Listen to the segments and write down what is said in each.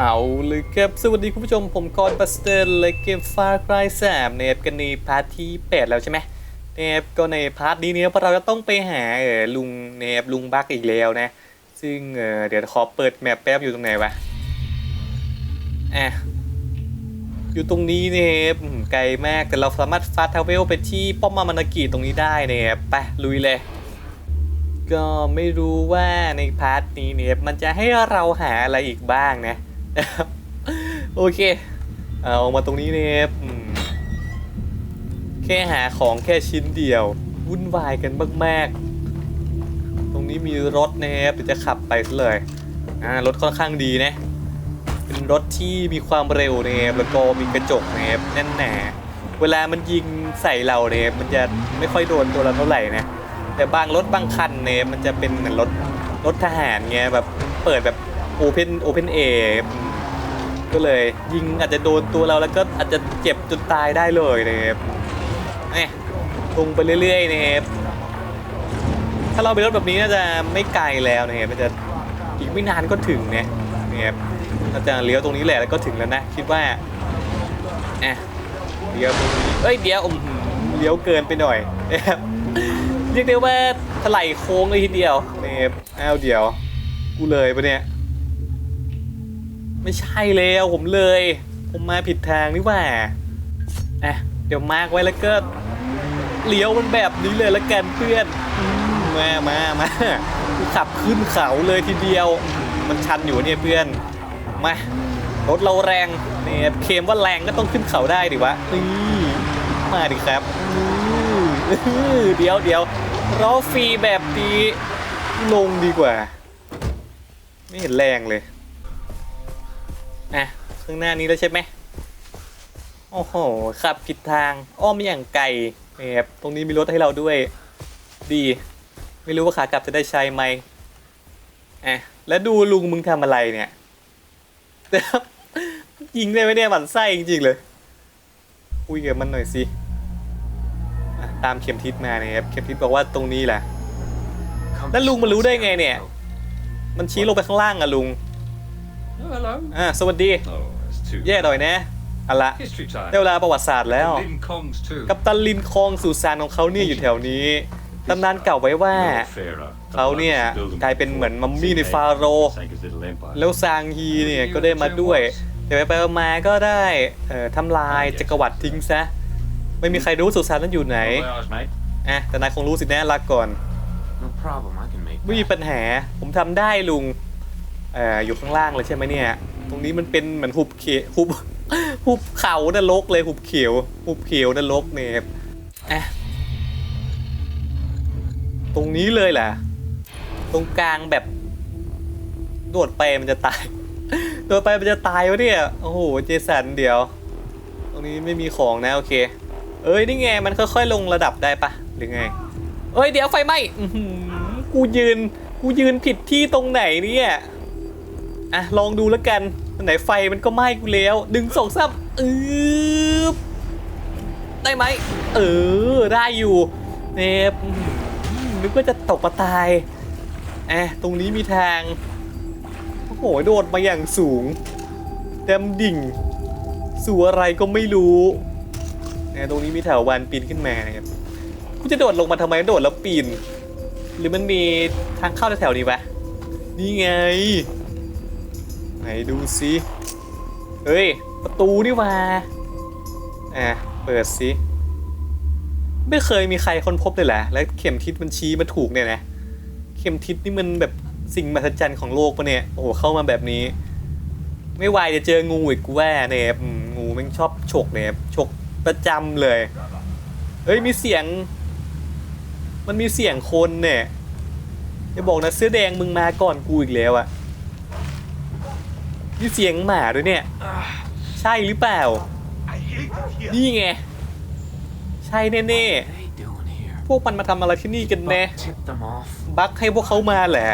เอาเลยครับสวัสดีคุณผู้ชมผมกอนบัสเตอร์เลยเกม Far Cry 3เนฟกันในพาร์ทที่8แล้วใช่ไหมเนฟก็ในพาร์ทนี้เนี่ยเราจะต้องไปหาเออลุงเนฟลุงบักอีกแล้วนะ ซึ่งเออเดี๋ยวขอเปิดแมปแป๊บอยู่ตรงไหนวะอะ อยู่ตรงนี้เนฟอืมไกลมากแต่เราสามารถฟาสทาวเวลไปที่ป้อมมามานากิตรงนี้ได้เนฟไปลุยเลย ก็ไม่รู้ว่าในพาร์ทนี้เนี่ยมันจะให้เราหาอะไรอีกบ้างนะ โอเค เอามาตรงนี้เนี่ยแค่หาของแค่ชิ้นเดียว วุ่นวายกันมากๆ ตรงนี้มีรถนะครับเดี๋ยวจะขับไปเลยอ่ารถค่อนข้างดีนะ เป็นรถที่มีความเร็วนะครับแล้วก็มีกระจกนะครับแน่นหนาเวลามันยิงใส่เราเนี่ยมันจะไม่ค่อยโดนตัวเราเท่าไหร่นะแต่บางรถบางคันเนี่ยมันจะเป็นเหมือนรถรถทหารไงแบบเปิดแบบโอเพนโอเพนเอก็เลยยิงอาจจะโดนตัวเราแล้วก็อาจจะเจ็บจนตายได้เลยนะครับเนี่ยตรงไปเรื่อยๆนะครับถ้าเราเป็นรถแบบนี้น่าจะไม่ไกลแล้วนะครับมันจะอีกไม่นานก็ถึงเนี่ยนะครับ เราจะเลี้ยวตรงนี้แหละแล้วก็ถึงแล้วนะ คิดว่าอะเลี้ยวตรงนี้เอ้ยเดี๋ยวอื้อหือเลี้ยวเกินไปหน่อยนะครับเรียกได้ว่าถลายโค้งเลยทีเดียวเนี่ยอ้าวเดี๋ยว กูเลยปะเนี่ย ไม่ใช่แล้วผมเลย ผมมาผิดทางนี่หว่าอะเดี๋ยวมาร์กไว้แล้วก็เลี้ยวมันแบบนี้เลยละกันเพื่อนอืมมามามากูขับขึ้นเขาเลยทีเดียวอืมมันชันอยู่เนี่ยเพื่อน มารถเราแรงเนี่ยเคลมว่าแรงก็ต้องขึ้นเขาได้ดิวะนี่มาดิครับอืมอื้อเดี๋ยวเดี๋ยวรอฟรีแบบนี้ลงดีกว่า ไม่เห็นแรงเลยอะข้างหน้านี้แล้วใช่ไหมโอ้โหขับผิดทางอ้อมอย่างไกลแบบตรงนี้มีรถให้เราด้วย ดี ไม่รู้ว่าขากลับจะได้ใช้ไหมอะแล้วดูลุงมึงทำอะไรเนี่ย ยิงได้ไหมเนี่ยหมันไส้จริงๆเลยคุยกับมันหน่อยสิอะตามเข็มทิศมาเนี่ยครับเข็มทิศบอกว่าตรงนี้แหละแล้วลุงมันรู้ได้ไงเนี่ย มันชี้ลงไปข้างล่างอะลุง Oh, hello. อ่าสวัสดี Oh, it's too แย่หน่อยนะเอาละ History time. ได้เวลาประวัติศาสตร์แล้ว Lin Kong's too. กัปตันลินคองสุสานของเขาเนี่ยอยู่แถวนี้ ตำนานเก่าไว้ว่า เขาเนี่ยกลายเป็นเหมือนมัมมี่ในฟาโรห์แล้วซางฮีเนี่ยก็ได้มาด้วย แต่ไปไปมาก็ได้เอ่อทำลายจักรวรรดิทิ้งซะ ไม่มีใครรู้สุสานนั้นอยู่ไหนอะแต่นายคงรู้สิแน่รักก่อน ไม่มีปัญหา ผมทำได้ลุงเอ่ออยู่ข้างล่างเลยใช่ไหมเนี่ย ตรงนี้มันเป็นเหมือนหุบเขหุบหุบเขานรกเลยหุบเขียว หุบเขียวนรกเนี่ยอะ ตรงนี้เลยแหละ ตรงกลางแบบโดดไปมันจะตาย โดดไปมันจะตายวะเนี่ย โอ้โห เจสันเดี๋ยว ตรงนี้ไม่มีของนะโอเค เอ้ยนี่ไงมันค่อยๆลงระดับได้ปะหรือไง เอ้ยเดี๋ยวไฟไหม้กูยืน กูยืนผิดที่ตรงไหนเนี่ย อะลองดูแล้วกันไหนไฟมันก็ไหม้กูแล้วดึงสองซับอืบได้ไหม เออได้อยู่เนบอื้อหือ นึกว่าจะตกมาตายอะตรงนี้มีทาง โอ้โห โดดมาอย่างสูง เต็มดิ่ง สู่อะไรก็ไม่รู้นะตรงนี้มีแถววันปีนขึ้นมานะครับกูจะโดดลงมาทำไมโดดแล้วปีน หรือมันมีทางเข้าแถวๆนี้ปะนี่ไง ไหนดูสิ เฮ้ย ประตูนี่มาอะเปิดสิ ไม่เคยมีใครค้นพบเลยแหละ แล้วเข็มทิศมันชี้มาถูกเนี่ยนะ เข็มทิศนี่มันแบบสิ่งมหัศจรรย์ของโลกปะเนี่ย โอ้โหเข้ามาแบบนี้ ไม่ไหวจะเจองูอีกกูว่าเนี่ยอืมงูแมันชอบฉกเนี่ยฉกประจำเลย เฮ้ยมีเสียง มันมีเสียงคนเนี่ยอย่าบอกนะเสื้อแดงมึงมาก่อนกูอีกแล้วอะมีเสียงหมาด้วยเนี่ย ใช่หรือเปล่า นี่ไง ใช่แน่ What are they doing here? ๆพวกมันมาทำอะไรที่นี่กันแน่ Buck tipped them off. บักให้พวกเขามาแหละ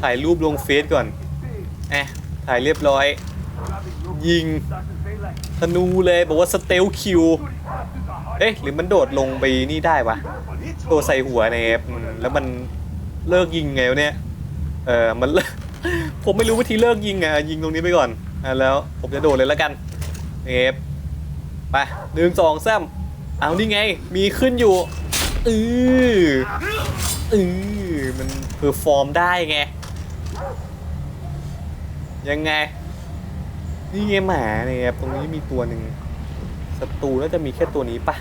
ถ่ายรูปลงเฟซก่อนแอะถ่ายเรียบร้อย ยิง ธนูเลยบอกว่าสเตลคิว เอ๊ะ หรือมันโดดลงไปนี่ได้วะตัวใส่หัวเนฟอืมแล้วมันเลิกยิงไงวะเนี่ย เออมันเลิกผมไม่รู้วิธีเลิกยิงอะ ยิงตรงนี้ไปก่อน อะแล้วผมจะโดดเลยแล้วกันเนฟไปหนึ่งสองสาม เอานี่ไง มีขึ้นอยู่อืออือมันเพอร์ฟอร์มได้ไง ยังไง นี่ไงหมาเนี่ยตรงนี้มีตัวหนึ่งศัตรูน่าจะมีแค่ตัวนี้ปะ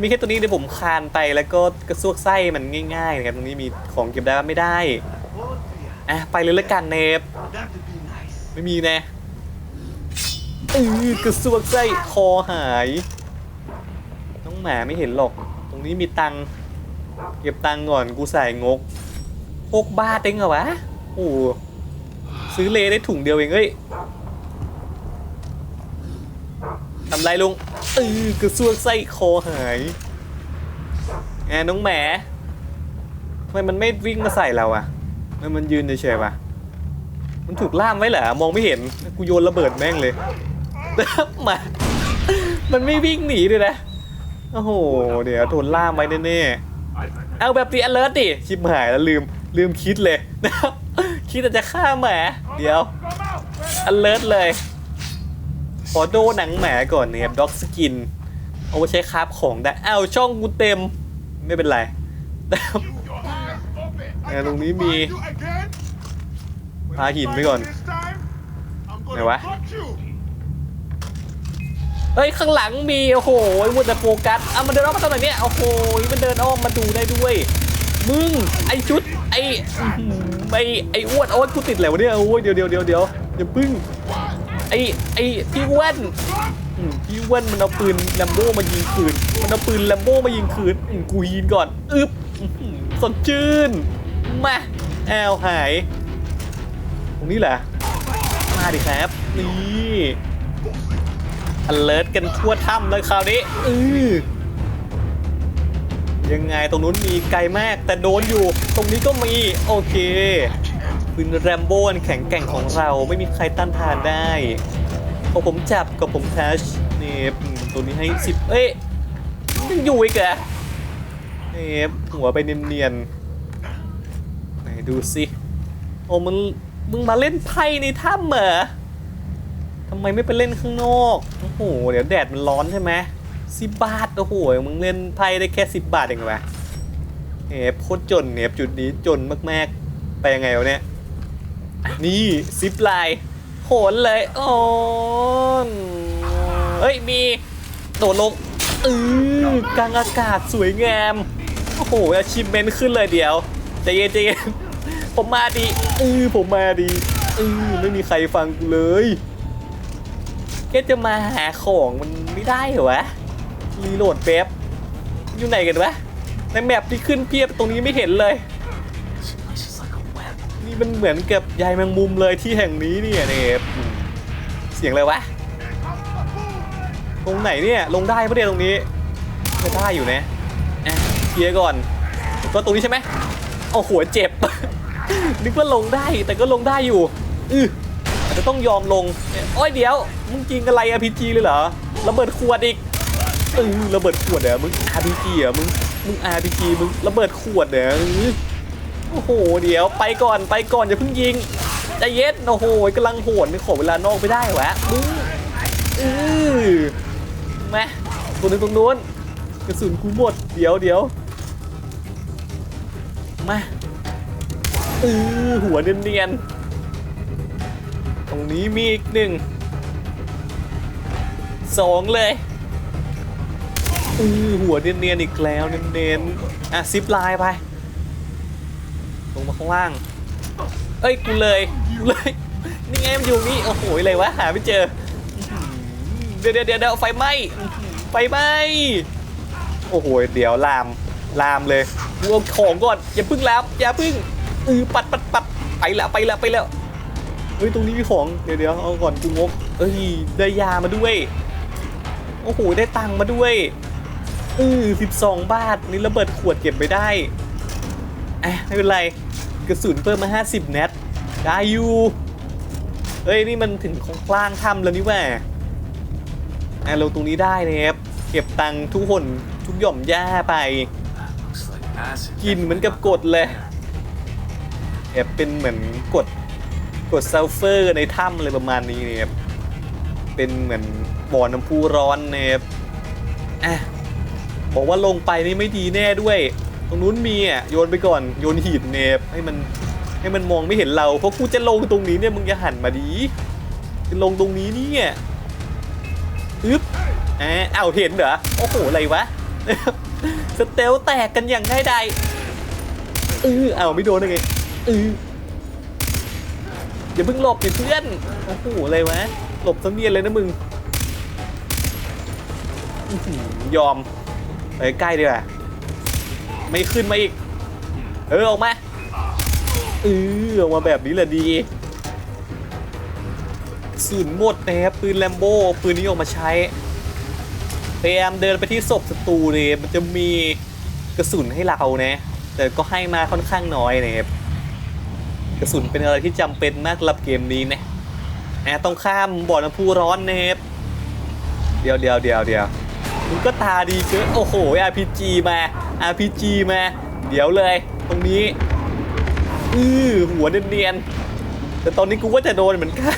มีแค่ตัวนี้เดี๋ยวผมคานไปแล้วก็กระซวกไส้มันง่ายๆนะครับตรงนี้มีของเก็บได้ไม่ได้อะไปเลยละกันเนฟไม่มีแน่เออกระซวกไส้คอหาย หมาไม่เห็นหรอก ตรงนี้มีตังเก็บตังก่อนกูใส่งกหกบ้าทเองเหรอวะโอ้ซื้อเลได้ถุงเดียวเองเอ้ยทำไรลุงเออกระซวกไส้คอหายแงน้องแหมทำไมมันไม่วิ่งมาใส่เราอะทำไมมันยืนเฉยๆวะมันถูกล่ามไว้เหรอมองไม่เห็นกูโยนระเบิดแม่งเลยมา มันไม่วิ่งหนีด้วยนะ โอ้โห เดี๋ยวโดนล่ามไว้แน่ๆเอาแบบตีอเลิร์ดิชิบหายแล้วลืมลืมคิดเลยคิดแต่จะฆ่าหมาเดี๋ยวอเลิร์เลยขอโดหนังหมาก่อนเนี่ยด็อกสกินเอาไว้ใช้คราบของได้อ้าวช่องกูเต็มไม่เป็นไรแต่ตรงนี้มีพาหินไปก่อนไหนวะ เฮ้ยข้างหลังมีโอ้โหมัวแต่โฟกัสอะมันเดินอ้อมมาตอนไหนเนี่ยโอ้โหมันเดินอ้อมมาดูได้ด้วย มึงไอชุดไอ้ไอไออ้วนโอ้ยกูติดแล้วเนี่ยโอ้ยเดี๋ยวเดี๋ยวเดี๋ยวเดี๋ยวอย่าพึ่งไอไอพี่อ้วนพี่อ้วนมันเอาปืนแลมโบ้มายิงคืนมันเอาปืนแลมโบ้มายิงคืนกูยินก่อนอึ๊บสดชื่นมาแอลหาย ตรงนี้แหละมาดิครับนี่ เลิร์กันทั่วถ้ำเลยคราวนี้อือยังไงตรงนู้นมีไกลมากแต่โดนอยู่ ตรงนี้ก็มี โอเคปืนแรมโบ้นแข็งแกร่งของเราไม่มีใครต้านทานได้พอผมจับกับผมแทัชนี่ตัวนี้ให้สิบเอ้ยยังอยู่อีกเหรอนี่หัวไปเนียนๆไหนดูสิโอ้มันมึงมาเล่นไพ่ในถ้ำเหรอ ทำไมไม่ไปเล่นข้างนอก โอ้โห เดี๋ยวแดดมันร้อนใช่ไหมสิบบาท โอ้โห มึงเล่นไพ่ได้แค่สิบบาทเองเหรอวะเนฟโคตรจนเนฟจุดนี้จนมากๆ ไปยังไงวะเนี่ย นี่ซิปไลน์โหนเลย โอ้เฮ้ย มีโดดลงเออกลางอากาศสวยงาม โอ้โหอาชิมเมนขึ้นเลยเดี๋ยวใจเย็นใจเย็นผมมาดีเออผมมาดีเออไม่มีใครฟังกูเลย แกจะมาหาของมันไม่ได้เหรอวะรีโหลดแป๊บอยู่ไหนกันวะในแมปที่ขึ้นเพียบตรงนี้ไม่เห็นเลย นี่มันเหมือนกับยายแมงมุมเลยที่แห่งนี้เนี่ยเนฟอืมเสียงอะไรวะตรงไหนเนี่ยลงได้ปะเนี่ยตรงนี้ไม่ได้อยู่นะอะเคลียร์ก่อนก็ตรงนี้ใช่ไหมโอ้โหเจ็บ นึกว่าลงได้แต่ก็ลงได้อยู่ อือ อาจจะต้องยอมลงโอ้ยเดี๋ยว มึงจริงอะไร RPG เลยเหรอ ระเบิดขวดอีกเออระเบิดขวดเหรอมึง RPG เหรอมึง มึง RPG มึงระเบิดขวดเหรออื้อโอ้โห เดี๋ยวไปก่อนไปก่อนอย่าเพิ่งยิงใจเย็นโอ้โหกำลังโหดนี่ขอเวลานอกไม่ได้หวะมึงอือมาตัวนึงตรงนู้นกระสุนกูหมดเดี๋ยวเดี๋ยวมาเออหัวเนียนๆ ตรงนี้มีอีกหนึ่งสองเลยอือหัวเนียนๆอีกแล้วเน้นๆอะซิปไลน์ไป ลงมาข้างล่าง เอ้ยกูเลยกูเลย นี่ไงมันอยู่นี่ โอ้โหอะไรวะ หาไม่เจอ เดี๋ยวเดี๋ยวเดี๋ยวไฟไหม้ไฟไหม้โอ้โห เดี๋ยวลาม ลามเลยกูเอาของก่อน อย่าพึ่งลาม อย่าพึ่งเออปัดปัดปัดไปแล้วไปแล้วไปแล้ว ฮ้ยตรงนี้มีของ เดี๋ยวเดี๋ยวเอาก่อนกูงกเอ้ยได้ยามาด้วย โอ้โหได้ตังค์มาด้วยเออสิบสองบาทนี่ระเบิดขวดเก็บไปได้อะไม่เป็นไรกระสุนเพิ่มมา 50นัดได้อยู่เฮ้ยนี่มันถึงของกลางถ้ำแล้วนี่แหว่าอะลงตรงนี้ได้นะครับเก็บตังค์ทุกคนทุกหย่อมย่าไป Looks Acid. กลินเหมือนกับกรดเลยแอบเป็นเหมือนกรด กดซัลเฟอร์ในถ้ำอะไรประมาณนี้เนี่ยครับเป็นเหมือนบ่อน้ำพุร้อนเนี่ยครับอะบอกว่าลงไปนี่ไม่ดีแน่ด้วย ตรงนู้นมีอะโยนไปก่อนโยนหินเนบให้มันให้มันมองไม่เห็นเราเพราะกูจะลงตรงนี้เนี่ยมึงจะหันมาดีจะลงตรงนี้เนี่ยอึ๊บอ่าอ้าวเห็นเหรอโอ้โหอะไรวะสเตลแตกกันอย่างง่ายดายเออเอาไม่โดนได้ไงเออ อย่าเพิ่งหลบดิเพื่อน โอ้โหอะไรวะ หลบซะเนียนเลยนะมึง ยอมไปใกล้ดีกว่า ไม่ขึ้นมาอีก เออ ออกมา เออออกมาแบบนี้แหละดีสูญหมดนะครับปืนแลมโบ้ปืนนี้ออกมาใช้พยายามเดินไปที่ศพศัตรูเลยมันจะมีกระสุนให้เรานะแต่ก็ให้มาค่อนข้างน้อยนะครับ ระสุนเป็นอะไรที่จำเป็นมากสำหรับเกมนี้นะแอบต้องข้ามบ่อน้ำพุร้อนนะครับเดี๋ยวเดี๋ยวเดี๋ยวเดี๋ยวมึงก็ตาดีเกินโอ้โห RPG มา RPG มา เดี๋ยวเลย ตรงนี้ อือหัวเนียนๆแต่ตอนนี้กูว่าจะโดนเหมือนกัน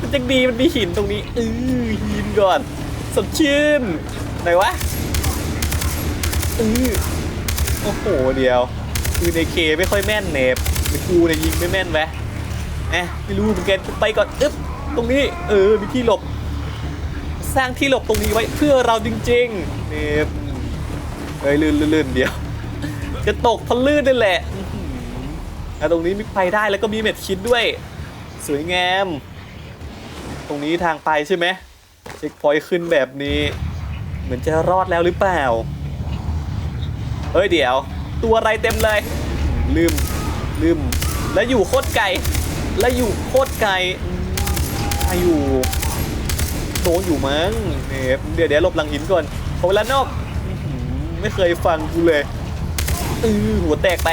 มันจังดีมันมีหินตรงนี้ อือหินก่อนสดชื่นไหนวะอือโอ้โห เดียว คือในเคไม่ค่อยแม่นเนบ กูเนี่ยยิงไม่แม่นแวะแอะไม่รู้เหมือนกันไปก่อนอึ๊บตรงนี้เออมีที่หลบ สร้างที่หลบตรงนี้ไว้เพื่อเราจริงๆเนบเอ้ยลื่นลื่นลื่นเดียว จะตกเพราะลื่นนี่แหละแล้วตรงนี้มีไปได้แล้วก็มีเม็ดคิดด้วย สวยงาม ตรงนี้ทางไปใช่ไหมเช็คพอยต์ขึ้นแบบนี้ เหมือนจะรอดแล้วหรือเปล่า เฮ้ยเดี๋ยว ตัวอะไรเต็มเลย ลืม ลืม แล้วอยู่โคตรไกล แล้วอยู่โคตรไกลอาอยู่โดนอยู่มั้งเนี่ยเดี๋ยวเดี๋ยวหลบหลังหินก่อนขอเวลานอก ไม่เคยฟังกูเลยอือหัวแตกไป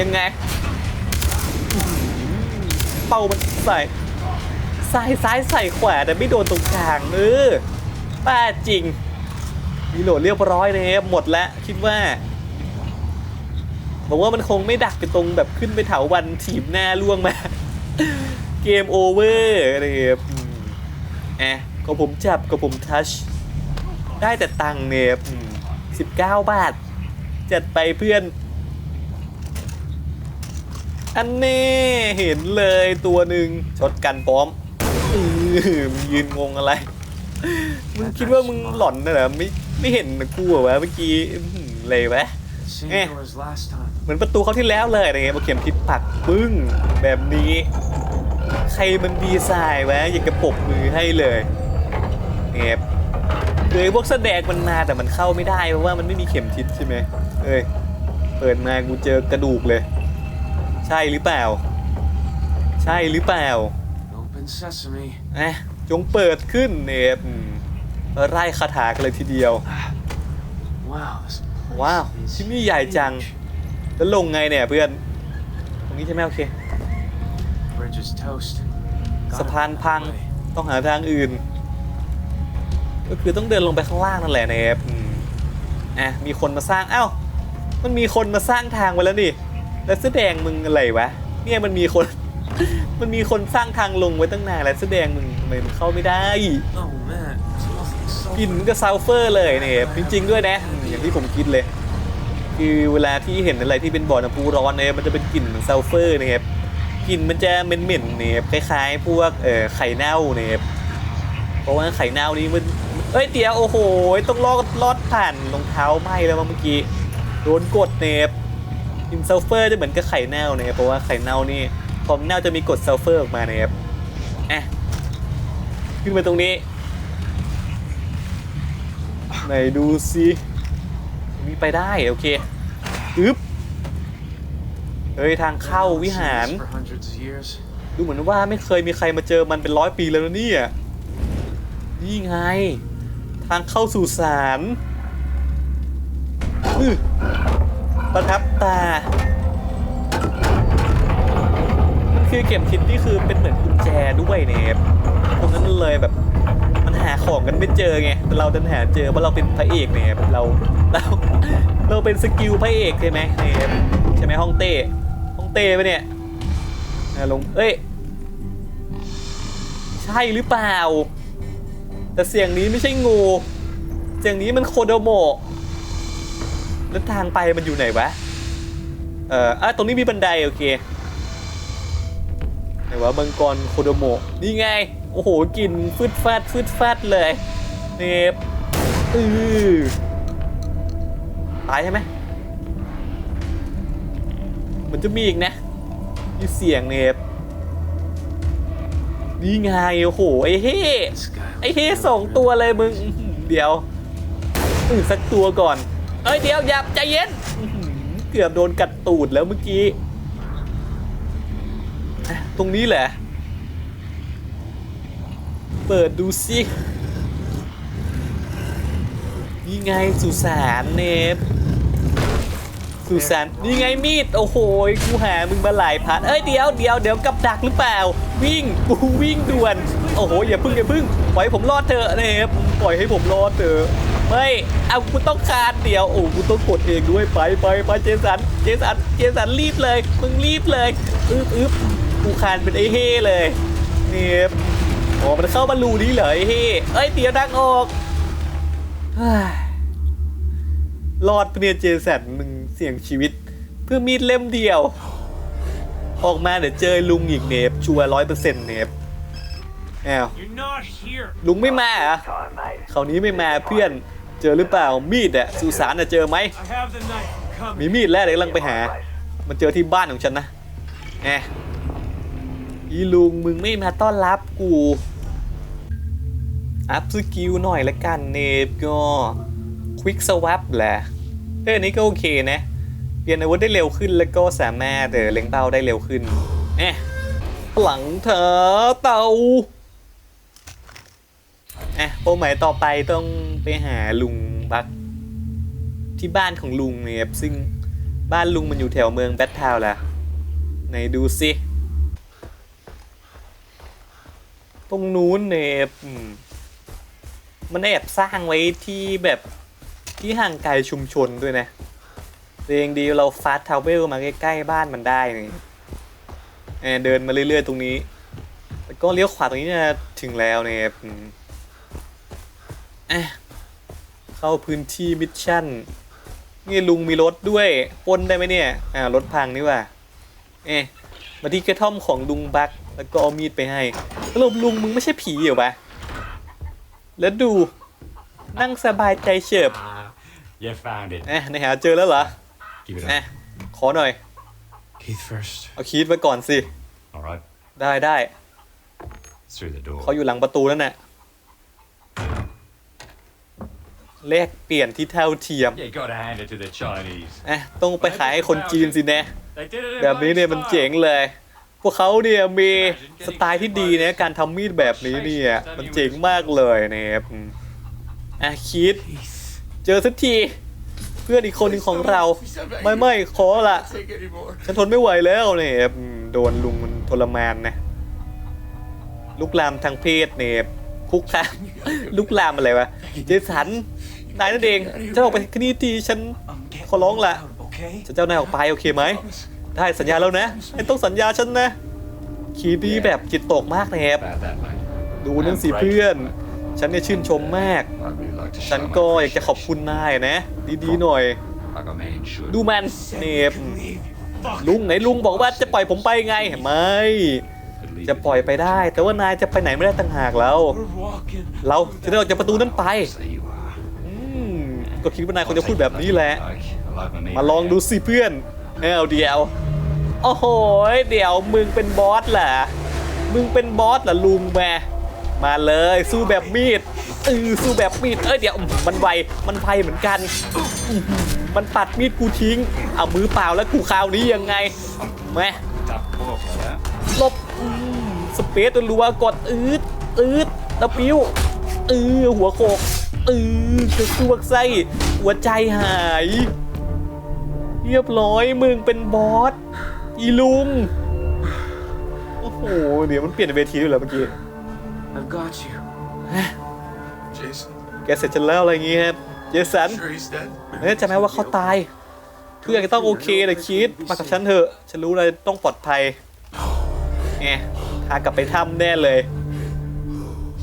ยังไง เป้ามันใส่ใส่ซ้ายใส่ขวาแต่ไม่โดนตรงกลางเออป้าจริง มีโหลดเรียบร้อยเลยครับหมดแล้วคิดว่า ผมว่ามันคงไม่ดักไปตรงแบบขึ้นไปเถาวันถีบหน้าล่วงมา เกมโอเวอร์อะไรครับอืมแอะก็ผมจับก็ผมทัช ได้แต่ตังเนี่ยสิบเก้าบาท จัดไปเพื่อน อันนี้เห็นเลยตัวหนึ่งช็อตกันพร้อมเอมยืนงงอะไร มึงคิดว่ามึงหล่อนนะเหรอไม่ไม่เห็นกูเหรอวะเมื่อกี้เลยวะ Same Eh. door as last time. เหมือนประตูเขาที่แล้วเลยอะไรเงี้ยมาเข็มทิศปักปึ้งแบบนี้ ใครมันดีไซน์วะอยากจะปรบมือให้เลยเงียบคือไอ้พวกแสดงมันมาแต่มันเข้าไม่ได้เพราะว่ามันไม่มีเข็มทิศใช่ไหมเอ้ยเปิดมากูเจอกระดูกเลย ใช่หรือเปล่า ใช่หรือเปล่า Open sesame. อะจงเปิดขึ้นเนบอืมไล่คาถากันเลยทีเดียว Wow, this place ว้าว is ที่นี่ใหญ่จัง huge. แล้วลงไงเนี่ยเพื่อน ตรงนี้ใช่ไหมโอเค Bridge is toast. สะพานพังต้องหาทางอื่น ก็คือต้องเดินลงไปข้างล่างนั่นแหละนะครับอืมอะมีคนมาสร้างเอ้ามันมีคนมาสร้างทางไว้แล้วนี่แล้วแสอแดงมึงอะไรวะเนี่ยมันมีคน มันมีคนสร้างทางลงไว้ตั้งนานแล้วแสอแดงมึงทำไมมันเข้าไม่ได้ Oh man, it smells like sulfur. กลิ่นก็ซัลเฟอร์เลยเนี่ยจริง ๆ ด้วยนะอืมอย่างที่ผมคิดเลย คือเวลาที่เห็นอะไรที่เป็นบ่อน้ำพุร้อนเนี่ยมันจะเป็นกลิ่นเหมือนซัลเฟอร์นะครับกลิ่นมันจะเหม็นๆเนี่ยคล้ายๆ พวกเอ่อไข่เน่าเนี่ยเพราะว่าไข่เน่านี้มันเอ้ยเตี๋ยวโอ้โหต้องลอดลอดผ่านรองเท้าไหมแล้วเมื่อกี้โดนกดเนี่ยกลิ่นซัลเฟอร์จะเหมือนกับไข่เน่าเนี่ยเพราะว่าไข่เน่านี่พอมเน่าจะมีกรดซัลเฟอร์ออกมาเนี่ยอะขึ้นมาตรงนี้ไหนดูสิมีไปได้ โอเค อึ๊บเฮ้ยทางเข้าวิหาร For hundreds of years. ดูเหมือนว่าไม่เคยมีใครมาเจอมันเป็นร้อยปีแล้วนะเนี่ยนี่ไง ทางเข้าสู่ศาลอื้อประทับตา มันคือเข็มทิศที่คือเป็นเหมือนกุญแจด้วยเนี่ยตรงนั้นเลยแบบมันหาาของกันไม่เจอไงแต่เราดันหาเจอเพราะเราเป็นพระเอกเนี่ยเราเราเราเป็นสกิลพระเอกใช่ไหมเนี่ยใช่ไหมฮ่องเต้ฮ่องเต้ปะเนี่ยอะลงเอ้ยใช่หรือเปล่า แต่เสียงนี้ไม่ใช่งู เสียงนี้มันโคโดโมแล้วทางไปมันอยู่ไหนวะ เอ่ออะตรงนี้มีบันไดโอเคไหนวะมังกรโคโดโมนี่ไง โอ้โหกลิ่นฟืดฟดฟืดฟดเลยเนบอือตายใช่ไหมมันจะมีอีกนะมีเสียงเนบนี่ไงโอ้โหไอ้เฮ้ไอ้เฮ้สองตัวเลยมึงเดี๋ยวอือสักตัวก่อน เอ้ยเดี๋ยวอย่าใจเย็นเกือบโดนกัดตูดแล้วเมื่อกี้ ตรงนี้แหละ เปิดดูสินี่ไงสุสานเนฟสุสานนี่ไงมีด โอ้โหกูหามึงมาหลายพันเอ้ยเดี๋ยวเดี๋ยวเดี๋ยวกับดักหรือเปล่า วิ่งกูวิ่งด่วน โอ้โหอย่าพึ่งอย่าพึ่งปล่อยผมรอดเถอะเนฟปล่อยให้ผมรอดเถอะไม่เอากูต้องคานเดี๋ยวโอ้กูต้องกดเองด้วยไปไปไปเจสันเจสันเจสันรีบเลยมึงรีบเลยอึ๊บอึ๊บกูคานเป็นไอ้เฮ่เลยเนฟ โอ้มันเข้ามารูนี้เหรอไอ้เฮ้เอ้ยเดี๋ยวดังออกเฮ้ยรอดเนียเจสันมึงเสี่ยงชีวิต เพื่อมีดเล่มเดียว ออกมาเดี๋ยวเจอลุงอีกเนบชัวร้อยเปอร์เซ็นต์เนบอ้าว You're not here. ลุงไม่มาเหรอคราวนี้ไม่มาเพื่อนเจอหรือเปล่ามีดอะสุสานอะเจอไหม I have the knife. I'm มี coming. มีดแล้วเดี๋ยวกำลังไปหา มันเจอที่บ้านของฉันนะแหม อีลุงมึงไม่มาต้อนรับกู อัพสกิลหน่อยละกันเนบก็ควิกสวับแหละเอออนนี้ก็โอเคนะ เปลี่ยนอาวุธได้เร็วขึ้นแล้วก็สามารถเออเล็งเป้าได้เร็วขึ้นเอ๊ะหลังเธอเตาอะเป้าหมายต่อไปต้องไปหาลุงบัก ที่บ้านของลุงเนี่ยครับซึ่งบ้านลุงมันอยู่แถวเมืองแบททาวน์แหละไหนดูสิ ตรงนู้นเนี่ยมันแอบสร้างไว้ที่แบบที่ห่างไกลชุมชนด้วยนะแต่ยังดีเราฟาสทาวเวลมาใกล้ๆบ้านมันได้นี่เออเดินมาเรื่อยๆตรงนี้ แล้วก็เลี้ยวขวาตรงนี้เนี่ยถึงแล้วเนี่ยเข้าพื้นที่มิชชั่น นี่ลุงมีรถด้วยป้นได้ไหมเนี่ย อ่ารถพังนี่ว่า เอ๊ะมาที่กระท่อมของลุงบัก แล้วก็เอามีดไปให้สรุปลุงมึงไม่ใช่ผีเหรอวะแล้วดูนั่งสบายใจเฉิบ Ah, you found it. เอ๊ะในหาเจอแล้วเหรอ Give it เอ๊ะ up. ขอหน่อย Keith first. เอาคีดไว้ก่อนสิ All right. ได้ได้ Through the door. เขาอยู่หลังประตูนั่นน่ะแลกเปลี่ยนที่เท่าเทียม You gotta hand it to the Chinese. เอ๊ะต้องไปขายให้คนจีนสิแนะ They did it in แบบนี้ my เนี่ยมัน style. เจ๋งเลย พวกเขาเนี่ยมีสไตล์ที่ดีนะการทำมีดแบบนี้เนี่ยมันเจ๋งมากเลยนะครับอืมอะคิด Keith. เจอสักที เพื่อนอีกคนหนึ่งของเรา ไม่ไม่ขอละ Take anymore. ฉันทนไม่ไหวแล้วเนี่ยอืมโดนลุงมันทรมานนะลุกลามทางเพศเนี่ยคุกคามลุกลามอะไรวะเจสันนายนั่นเองฉันออกไปที่นี่ทีฉัน I'm getting ขอร้องละ out, okay? ฉันเจ้านายออกไปโอเคไหม ได้สัญญาแล้วนะไอ้ต้องสัญญาฉันนะคีดีแบบจิตตกมากนะครับดูนั่นสิเพื่อน ฉันเนี่ยชื่นชมมาก ฉันก็อยากจะขอบคุณนายนะ ดีๆหน่อย ดูมันเนี่ยลุงไหนลุงบอกว่าจะปล่อยผมไปไงไม่จะปล่อยไปได้ แต่ว่านายจะไปไหนไม่ได้ต่างหากแล้ว เราจะได้ออกจากประตูนั้นไปก็คิดว่านายคงจะพูดแบบนี้แหละ มาลองดูสิเพื่อน เอาเดียว โอ้โห เดี๋ยวมึงเป็นบอสเหรอ มึงเป็นบอสเหรอลุงแมมาเลยสู้แบบมีดเออสู้แบบมีด เอ้ยเดี๋ยวมันไว มันไวเหมือนกัน มันปัดมีดกูทิ้ง เอามือเปล่าแล้วกูคราวนี้ยังไงแม่ Tough pork like that. ลบอืมสเปซรัวกดอืดอืดตะปิ้วเออหัวโขกเออกระซวกไส้หัวใจหาย เรียบร้อยมึงเป็นบอส อีลุง โอ้โห เดี๋ยวมันเปลี่ยนเวทีด้วยเหรอเมื่อกี้ I've got you. Jason. แกเสร็จฉันแล้วอะไรอย่างงี้ครับเจสัน Sure he's dead. เฮ้ยจำไหมว่าเขาตายทุกอย่างจะต้องโอเคเลยคิด มากับฉันเถอะ ฉันรู้เลยต้องปลอดภัยแงพากลับไปถ้ำแน่เลย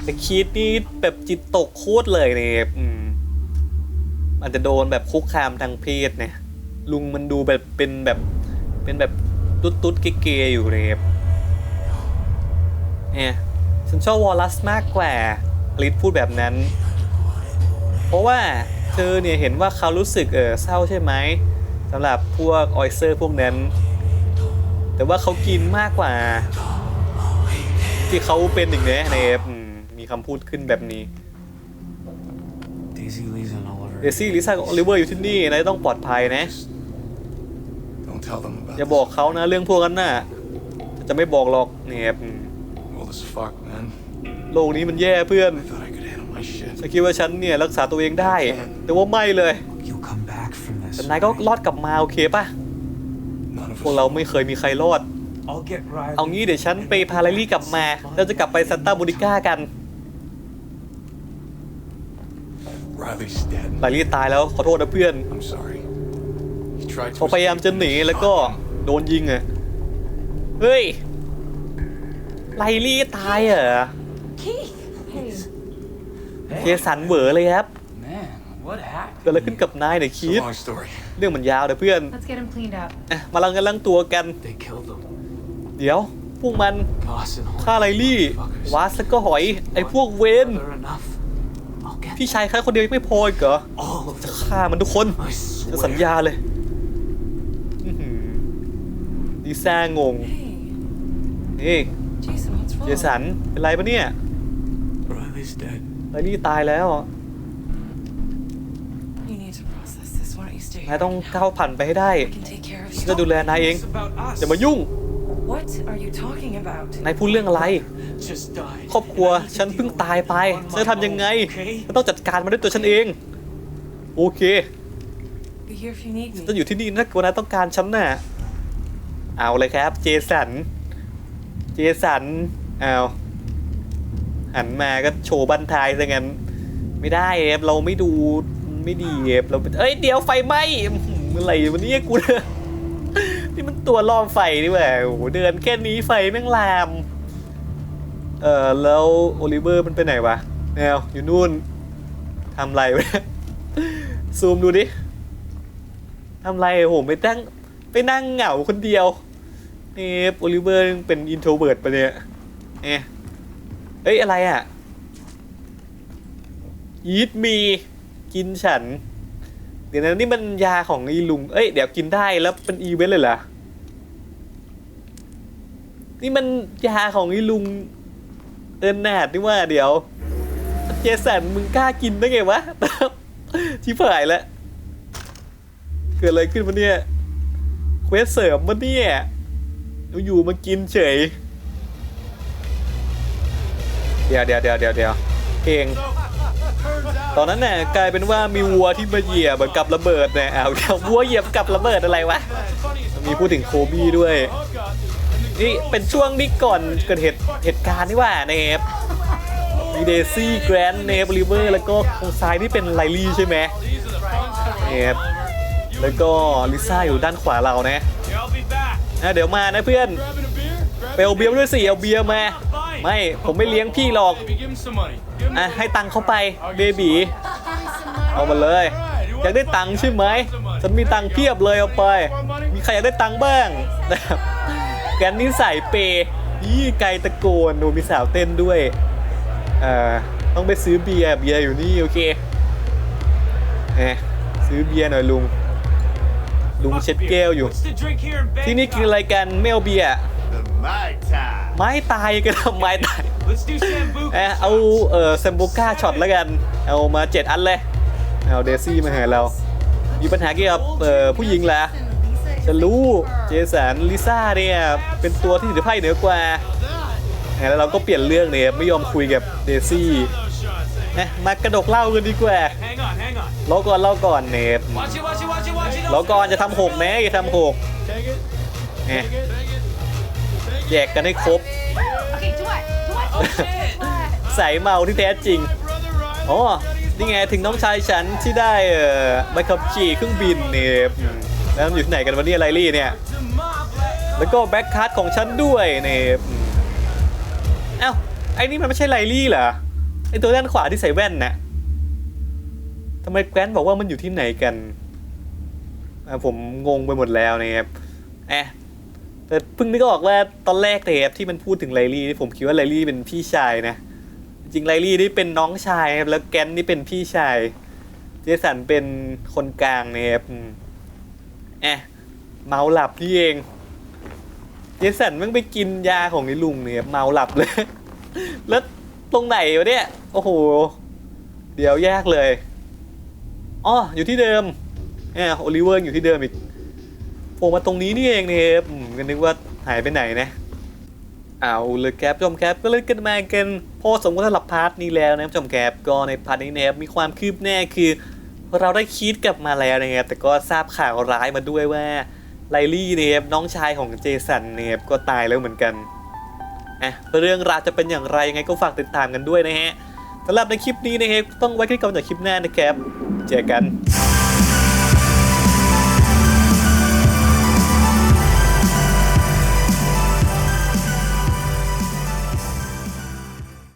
แต่คิดนี่แบบจิตตกโคตรเลยเนี่ยอืมอาจจะโดนแบบคุกคามทางเพศเนี่ย ลุงมันดูแบบเป็นแบบเป็นแบบตุ๊ดตุ๊ดๆเกย์ๆอยู่เนี่ยเนี่ยฉันชอบวอลลัสมากกว่าอลิสพูดแบบนั้น เพราะว่าเธอเนี่ยเห็นว่าเขารู้สึกเออเศร้าใช่ไหมสำหรับพวกออยเซอร์พวกนั้น แต่ว่าเขากินมากกว่า ที่เขาเป็นอย่างนี้ในอืมมีคำพูดขึ้นแบบนี้ Daisy, Lisa, and Oliver. เดซี่ลิซ่ากับโอลิเวอร์อยู่ที่นี่นายต้องปลอดภัยนะ Don't tell them about อย่าบอกเขานะเรื่องพวกนั้นน่ะ จะไม่บอกหรอกเนี่ยอืม this. Well, this fuck, man. โลกนี้มันแย่เพื่อน I thought I could handle my shit. ฉันคิดว่าฉันเนี่ยรักษาตัวเองได้ แต่ว่าไม่เลย You'll come back from this. แต่นายก็รอดกลับมาโอเคป่ะ None of พวก us. เราไม่เคยมีใครรอด I'll get Riley. เอางี้เดี๋ยวฉันไปพาไลลี่กลับมาแล้วจะกลับไปซันตาบูริก้ากัน Riley's dead. ไลลี่ตายแล้วขอโทษนะเพื่อน I'm sorry. He tried to เขาพยายามจะหนี escape, but แล้วก็ shot him. โดนยิงอะเฮ้ย ไลลี่ตายเหรอ Keith! Hey. เคสันเหวอเลยครับ Man, what happened? เกิดอะไรขึ้นกับนายเนี่ย It's คิ a ด long story. เรื่องมันยาวเดี๋ยวเพื่อน Let's get him cleaned up. อะมาลังกันลังตัวกัน They killed them. เดี๋ยว พวกมัน Goss and Horn. ฆ่าไลลี่วาสแล้วก็หอย ไอ้พวกเวน They're enough. I'll get พี่ชายแค่คนเดียวยังไม่พออีกเหรอ all of จะ them. ฆ่ามันทุกคน I จะ swear. สัญญาเลยอื้อหือ ลิซ่างง Hey, นี่ Jason, what's เจ wrong? สันเป็นไรปะเนี่ย Riley's dead. ไลลี่ตายแล้ว You need to process this. Why don't you stay นาย here? ต้องก้าวผ่านไปให้ได้ I can take care of ฉัน you. จะดูแลนายเอง It's about us. อย่ามายุ่ง What are you talking about? นายพูดเรื่องอะไร Just died. ครอบครัว And I need to ฉันเพิ่ง deal ตายไป with it ฉันจะทำยังไง on my own, okay? ฉันต้องจัดการมันด้วยตัวฉันเอง โอเค Be here if you need จะ me. อยู่ที่นี่นะวันนั้นต้องการฉันน่ะ เอาเลยครับ เจสัน เจสัน เอาหันมาก็โชว์บันทายซะงั้น ไม่ได้เอฟเราไม่ดูไม่ดีเอฟเราเอ้ยเดี๋ยวไฟไหม้อื้อหือเมื่อไหร่วันนี้กูเนี่ยนี่มันตัวล่อไฟนี่แหว่าโอ้เดินแค่นี้ไฟแม่งลาม เออแล้วโอลิเวอร์มันไปไหนวะแนวอยู่นู่นทำไรวะซูมดูดิทำไรโอ้โหไปนั่ง ไปนั่งเหงาคนเดียวเอฟโอลิเวอร์เป็นอินโทรเวิร์ดปเนี่ยเอะเอ้ยอะไรอะยีดมีกินฉัน เดี๋ยวนะนี่มันยาของอีลุง เอ้ยเดี๋ยวกินได้แล้วเป็นอีเวนต์เลยเหรอ นี่มันยาของอีลุง เอินแนดนี่ว่าเดี๋ยว เจสันมึงกล้ากินได้ไงวะ ชิบหายแล้ว เกิดอะไรขึ้นวะเนี่ย เควสเสริมวะเนี่ยอยู่มากินเฉย เดี๋ยวเดี๋ยวเดี๋ยวเดี๋ยวเดี๋ยวเองตอนนั้นน่ะกลายเป็นว่ามีวัวที่มาเหยียบกับระเบิดเนี่ยเอาววัวเหยียบกับระเบิดอะไรวะ มีพูดถึงโคบี้ด้วย นี่เป็นช่วงที่ก่อนเกิดเหตุเหตุการณ์นี่ว่าเนฟมีเดซี่แกรนเนฟริเวอร์แล้วก็ทางซ้ายนี่เป็นไลลี่ใช่ไหมเนฟ แล้วก็ลิซ่าอยู่ด้านขวาเรานะ Yeah, I'll be back. อะเดี๋ยวมานะเพื่อนไปเอาเบียร์ด้วยสิเอาเบียร์มา ไม่ผมไม่เลี้ยงพี่หรอกอะให้ตังค์เขาไปเบบีเอามาเลยอยากได้ตังค์ใช่ไหมฉันมีตังค์เพียบเลยเอาไป มีใครอยากได้ตังค์บ้างนะครับแกนนี้ใส่เปย์ยี่ไกลตะโกนดูมีสาวเต้นด้วยเอ่อต้องไปซื้อเบียร์เบียร์อยู่นี่โอเคเอซื้อเบียร์หน่อยลุง ลุง Fuck เช็ด beer. แก้วอยู่ What's the drink here in ที่นี่กิน Bangkok? อะไรกันไม่เอาเบียร์ The Mai Tai. ไม้ตายกันทำไม้ตาย Let's do Sambuca เอะเอา shots. เออเซมโบก้าช็อตแล้วกัน เอามาเจ็ดอันเลยเอาเดซี่มาหาเรา มีปัญหาเกี่ยวกับเอ่อผู้หญิงแหละฉันรู้เจสันลิซ่าเนี่ยเป็นตัวที่ถือไพ่เหนือกว่าแล้วเราก็เปลี่ยนเรื่องเนี่ยไม่ยอมคุยกับเดซี่ Those shots. นะมากระดกเหล้ากันดีกว่า รอก่อนรอก่อนเนท Watch it, watch it, watch it, watch it. รอก่อนจะทำหกนะอย่าทำหก Take it, เนี่ย take it, take it. แยกกันให้ครบ Okay, to what? To what? Oh shit! ใส่เมาที่แท้จริง My brother อ๋อนี่ไงถึงน้องชายฉันที่ได้เอ่อใบขับขี่เครื่องบินเนี่ยอืมแล้วมันอยู่ที่ไหนกันวะเนี่ยไลลี่เนี่ย แล้วก็แบ็คคัทของฉันด้วยเนี่ยอืมเอ้าไอ้นี่มันไม่ใช่ไลลี่เหรอไอ้ตัวด้านขวาที่ใส่แว่นน่ะ ทำไมแกรนบอกว่ามันอยู่ที่ไหนกันผมงงไปหมดแล้วนะครับแอะแต่เพิ่งนึกออกว่าตอนแรกเทปที่มันพูดถึงไลลี่ผมคิดว่าไลลี่เป็นพี่ชายนะ จริงไลลี่นี่เป็นน้องชายครับแล้วแกนนี่เป็นพี่ชาย เจสันเป็นคนกลางนะครับแอะเมาหลับนี่เอง เจสันมันไปกินยาของไอ้ลุงเนี่ยเมาหลับเลย แล้วตรงไหนวะเนี่ย โอ้โห เดี๋ยวยากเลย อ๋ออยู่ที่เดิมแอบโอลิเวอร์อยู่ที่เดิมอีกโผล่มาตรงนี้นี่เองเนี่ยครับอืมก็นึกว่าหายไปไหนนะเอาเลยแคปจอมแคปก็เล่นกันมากันพอสมควรสำหรับพาร์ทนี้แล้วนะจอมแคปก็ในพาร์ทนี้นะครับมีความคืบหน้าคือ เราได้คิดกลับมาแล้วนะครับแต่ก็ทราบข่าวร้ายมาด้วยว่าไลลี่นะครับน้องชายของเจสันนะครับก็ตายแล้วเหมือนกันอะเรื่องราวจะเป็นอย่างไรยังไงก็ฝากติดตามกันด้วยนะฮะสำหรับในคลิปนี้นะครับต้องไว้แค่ก่อนจากคลิปหน้านะครับ เจอกัน